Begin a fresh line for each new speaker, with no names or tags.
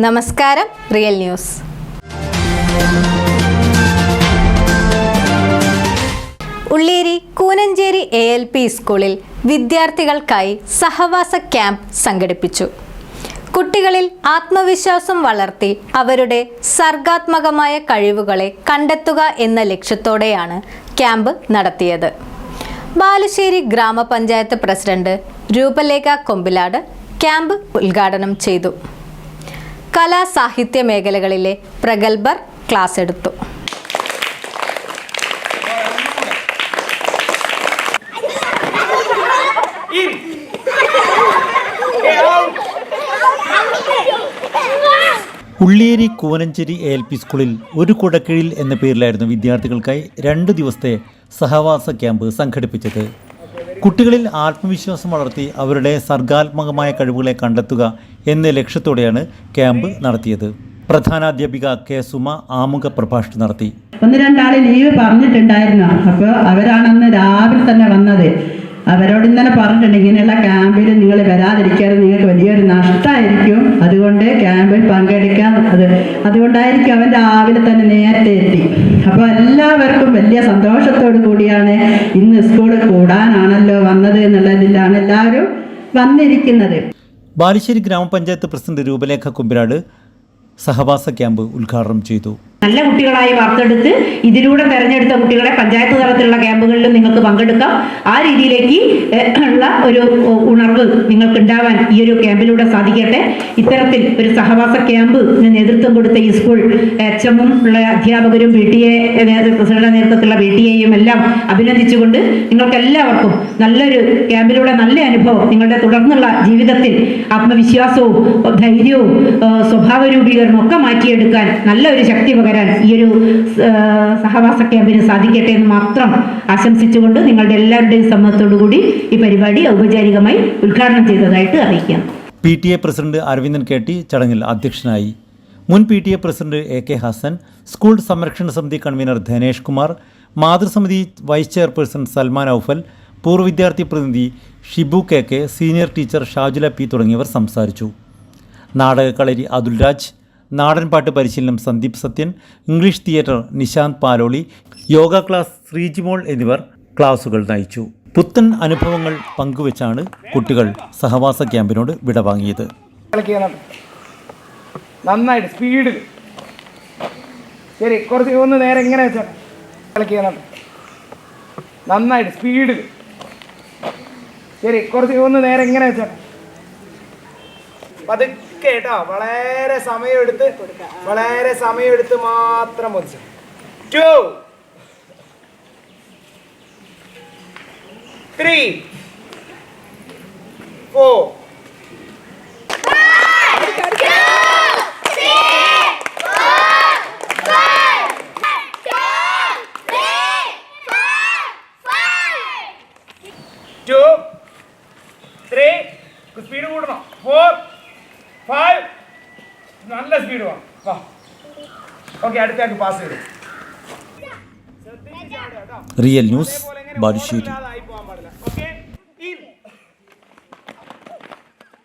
നമസ്കാരം real news. Ulleri Koonancheri A L P സ്കൂളിൽ വിദ്യാർത്ഥികൾക്കായി സഹവാസ ക്യാമ്പ് സംഘടിപ്പിച്ചു. കുട്ടികളിൽ ആത്മവിശ്വാസം വളർത്തി അവരുടെ സർഗാത്മകമായ കഴിവുകളെ കണ്ടെത്തുക എന്ന ലക്ഷ്യത്തോടെയാണ് ക്യാമ്പ് നടത്തിയത്. ബാലുശ്ശേരി ഗ്രാമപഞ്ചായത്ത് പ്രസിഡന്റ് രൂപലേഖ കൊമ്പിലാട് ക്യാമ്പ് ഉദ്ഘാടനം ചെയ്തു. കലാ സാഹിത്യ മേഖലകളിലെ പ്രഗത്ഭർ ക്ലാസ് എടുത്തു.
Ulliyeri Koovanancheri A L P സ്കൂളിൽ ഒരു കുടക്കീഴിൽ എന്ന പേരിലായിരുന്നു വിദ്യാർത്ഥികൾക്കായി രണ്ട് ദിവസത്തെ സഹവാസ ക്യാമ്പ് സംഘടിപ്പിച്ചത്. കുട്ടികളിൽ ആത്മവിശ്വാസം വളർത്തി അവരുടെ സർഗാത്മകമായ കഴിവുകളെ കണ്ടെത്തുക എന്ന ലക്ഷ്യത്തോടെയാണ് ക്യാമ്പ് നടത്തിയത്. പ്രധാനാധ്യാപിക കെ സുമ ആമുഖ പ്രഭാഷണം നടത്തി.
ഒന്ന് രണ്ടാൾ ലീവ് പറഞ്ഞിട്ടുണ്ടായിരുന്നു. അപ്പോൾ അവരാണെന്ന് രാവിലെ തന്നെ വന്നത്. അവരോട് ഇന്നലെ പറഞ്ഞിട്ടുണ്ട് ഇങ്ങനെയുള്ള ക്യാമ്പിൽ നിങ്ങൾ വരാതിരിക്കാതെ നിങ്ങൾക്ക് വലിയൊരു നഷ്ടമായിരിക്കും. അതുകൊണ്ട് ക്യാമ്പിൽ പങ്കെടുക്കാൻ അത് അതുകൊണ്ടായിരിക്കും അവൻ രാവിലെ തന്നെ നേരത്തെ എത്തി. അപ്പോൾ എല്ലാവർക്കും വലിയ സന്തോഷത്തോടു കൂടിയാണ് ഇന്ന് സ്കൂളിൽ എല്ലാവരും വന്നിരിക്കുന്നത്.
ബാലുശ്ശേരി ഗ്രാമപഞ്ചായത്ത് പ്രസിഡന്റ് രൂപലേഖ കുമ്പിരാട് സഹവാസ ക്യാമ്പ് ഉദ്ഘാടനം ചെയ്തു.
നല്ല കുട്ടികളായി വാർത്തെടുത്ത് ഇതിലൂടെ തെരഞ്ഞെടുത്ത കുട്ടികളെ പഞ്ചായത്ത് തലത്തിലുള്ള ക്യാമ്പുകളിൽ നിങ്ങൾക്ക് പങ്കെടുക്കാം. ആ രീതിയിലേക്ക് ഉള്ള ഒരു ഉണർവ് നിങ്ങൾക്ക് ഉണ്ടാവാൻ ഈ ഒരു ക്യാമ്പിലൂടെ സാധിക്കട്ടെ. ഇത്തരത്തിൽ ഒരു സഹവാസ ക്യാമ്പ് നേതൃത്വം കൊടുത്ത ഈ സ്കൂൾ എച്ച് എമ്മും ഉള്ള അധ്യാപകരും പി ടി എ പ്രസിഡന്റ് നേതൃത്വത്തിലുള്ള പി ടി എയും എല്ലാം അഭിനന്ദിച്ചുകൊണ്ട് നിങ്ങൾക്ക് എല്ലാവർക്കും നല്ലൊരു ക്യാമ്പിലൂടെ നല്ല അനുഭവം നിങ്ങളുടെ തുടർന്നുള്ള ജീവിതത്തിൽ ആത്മവിശ്വാസവും ധൈര്യവും സ്വഭാവ രൂപീകരണവും ഒക്കെ മാറ്റിയെടുക്കാൻ നല്ലൊരു ശക്തി പകരാൻ ഈ ഒരു സഹവാസ ക്യാമ്പിന് സാധിക്കട്ടെ എന്ന് മാത്രം ആശംസിച്ചുകൊണ്ട് നിങ്ങളുടെ എല്ലാവരുടെയും സമ്മതത്തോടു കൂടി ഈ പരിപാടി ഔപചാരികമായി ഉദ്ഘാടനം ചെയ്തതായിട്ട് അറിയിക്കാം
P T A president Aravindan K T ചടങ്ങിൽ അധ്യക്ഷനായി മുൻ P T A president A K Hasan school സംരക്ഷണ സമിതി കൺവീനർ ധനേഷ് കുമാർ മാതൃസമിതി വൈസ് ചെയർപേഴ്സൺ സൽമാൻ ഔഫൽ പൂർവ വിദ്യാർത്ഥി പ്രതിനിധി Shibu K K senior teacher Shajula P തുടങ്ങിയവർ സംസാരിച്ചു. നാടകക്കളരി അതുൽ രാജ് നാടൻപാട്ട് പരിശീലനം Sandeep Sathyan English theatre Nishanth Paloli yoga class Sreejimol എന്നിവർ ക്ലാസുകൾ നയിച്ചു. പുത്തൻ അനുഭവങ്ങൾ പങ്കുവച്ചാണ് കുട്ടികൾ സഹവാസ ക്യാമ്പിനോട് വിടവാങ്ങിയത്
വാങ്ങിയത്. നന്നായിട്ട് സ്പീഡിൽ ശരി കുറച്ച് ഒന്ന് നേരെ ഇങ്ങനെ വെച്ചാൽ നന്നായിട്ട് സ്പീഡിൽ ശരി കുറച്ച് ഒന്ന് നേരെ ഇങ്ങനെ വെച്ചാൽ കേട്ടോ. വളരെ സമയമെടുത്ത് വളരെ സമയമെടുത്ത് മാത്രം മതി. Two three four two three speed കൂട്ടണം ഫോർ ഫൈവ് നല്ല സ്പീഡ് വേണം വാ. ഓക്കെ അടുത്തേക്ക് പാസ് ചെയ്തു.
Real news Balussery.